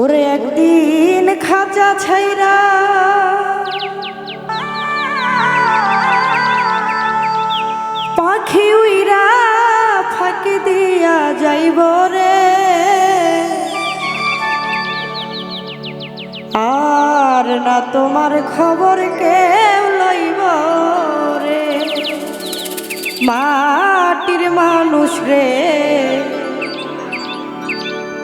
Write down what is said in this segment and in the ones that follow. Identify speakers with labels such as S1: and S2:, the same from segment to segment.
S1: ওরে একদিন খাঁচা ছাইরা পাখি উইরা ফাঁকি দিয়া যাইব রে। আর না তোমার খবর কেউ লইব রে। মাটির মানুষ রে।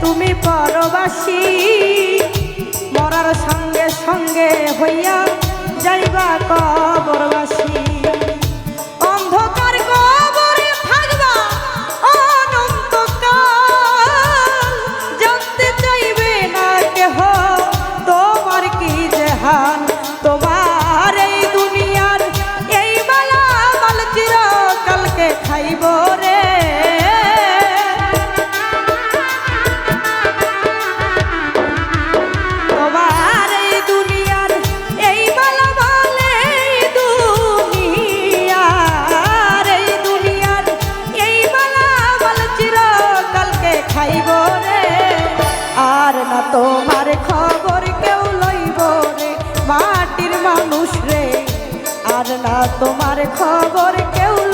S1: তুমি পরবাসী। মরার সঙ্গে সঙ্গে হইয়া যাইবা কবরবাসী। আর না তোমার খবর কেউ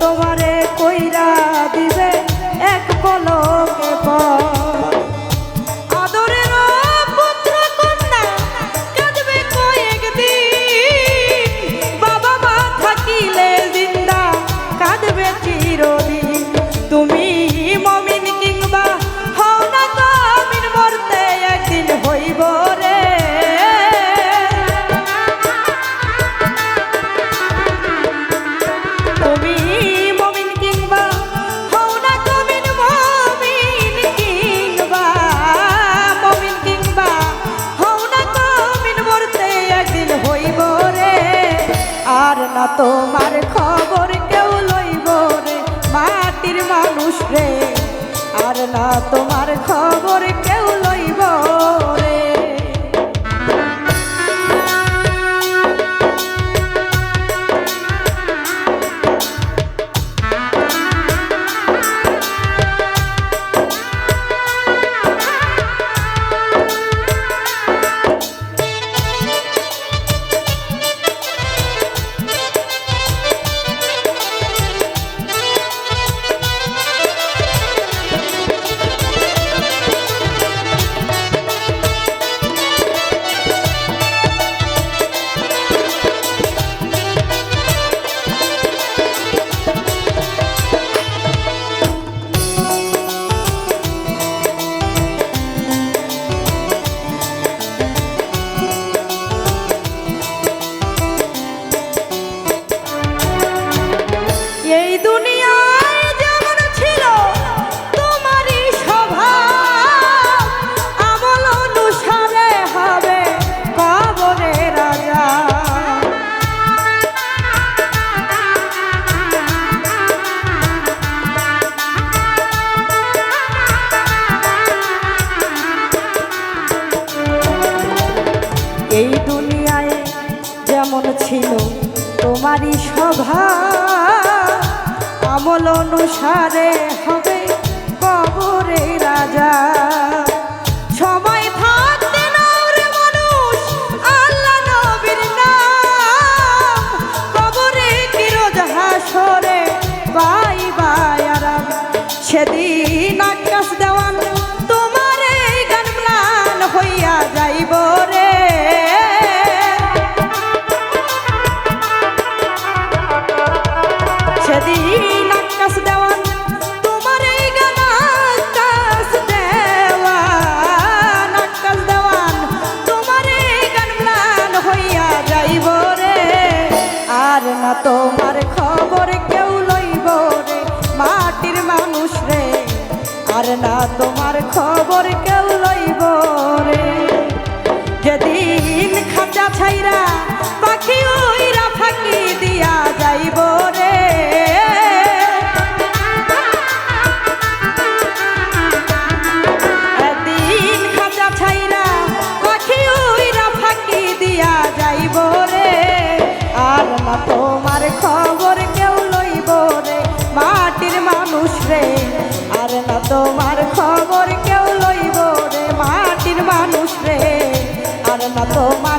S1: Tovar আমল অনুসারে হবে কবরে রাজা। না, তোমার খবর কেউ লইব রে? যেদিন খাঁচা ছাইরা পাখি ওইরা ফাঁকি দিয়া যাইব রে। এদিন ওইরা ফাঁকি দিয়া যাইব রে। আর তোমার খবর তোমার খবর কেউ লইব রে মাটির মানুষ রে। আর না তোমার